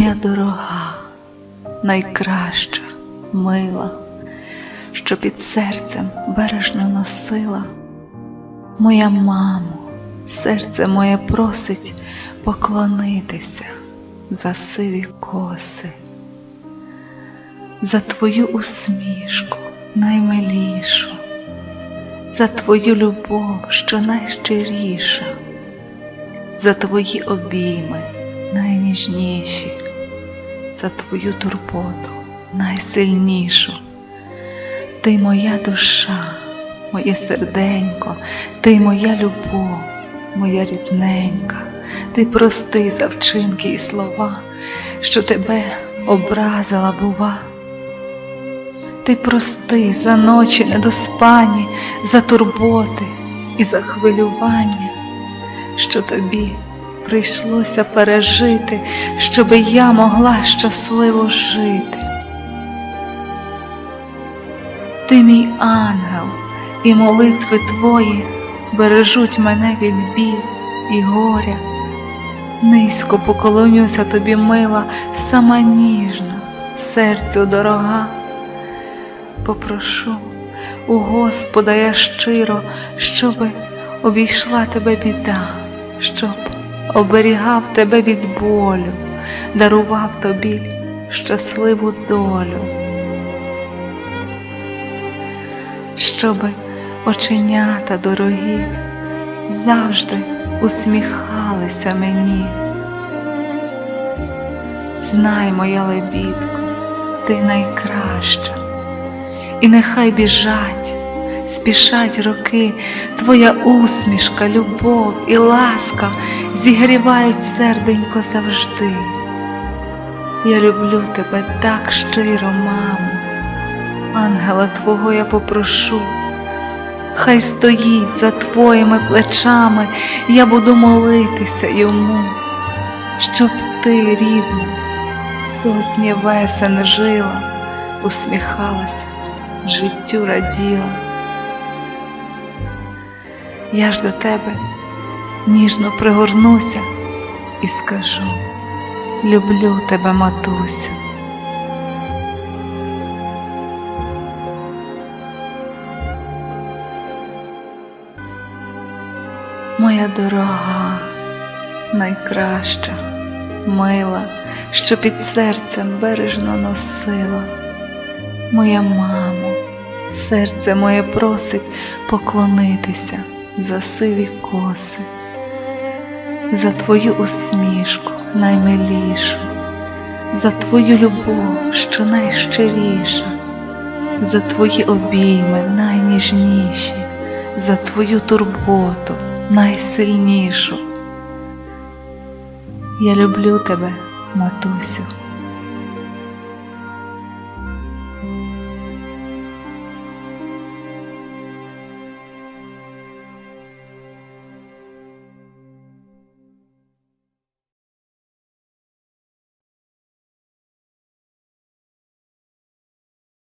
моя дорога, найкраща, мила, що під серцем бережно носила, моя мамо, серце моє просить поклонитися за сиві коси, за твою усмішку наймилішу, за твою любов, що найщиріша, за твої обійми найніжніші, за твою турботу найсильнішу. Ти моя душа, моє серденько, ти моя любов, моя рідненька, ти прости за вчинки і слова, що тебе образила бува. Ти прости за ночі недоспані, за турботи і за хвилювання, що тобі прийшлося пережити, щоби я могла щасливо жити. Ти мій ангел, і молитви твої бережуть мене від бід і горя. Низько поклонюся тобі, мила, сама ніжна, серцю дорога. Попрошу у Господа я щиро, щоби обійшла тебе біда, щоб оберігав тебе від болю, дарував тобі щасливу долю. щоби оченята дорогі завжди усміхалися мені. Знай, моя лебідко, ти найкраща, і нехай біжать, спішать роки, твоя усмішка, любов і ласка зігрівають серденько завжди. Я люблю тебе так щиро, мамо. Ангела Твого я попрошу, хай стоїть за Твоїми плечами, я буду молитися йому, щоб ти, рідна, сотні весен жила, усміхалася, життю раділа. Я ж до тебе ніжно пригорнуся і скажу, люблю тебе, матусю. Моя дорога, найкраща, мила, що під серцем бережно носила. Моя мамо, серце моє просить поклонитися за сиві коси, за твою усмішку наймилішу, за твою любов, що найщиріша, за твої обійми найніжніші, за твою турботу найсильнішу. Я люблю тебе, матусю.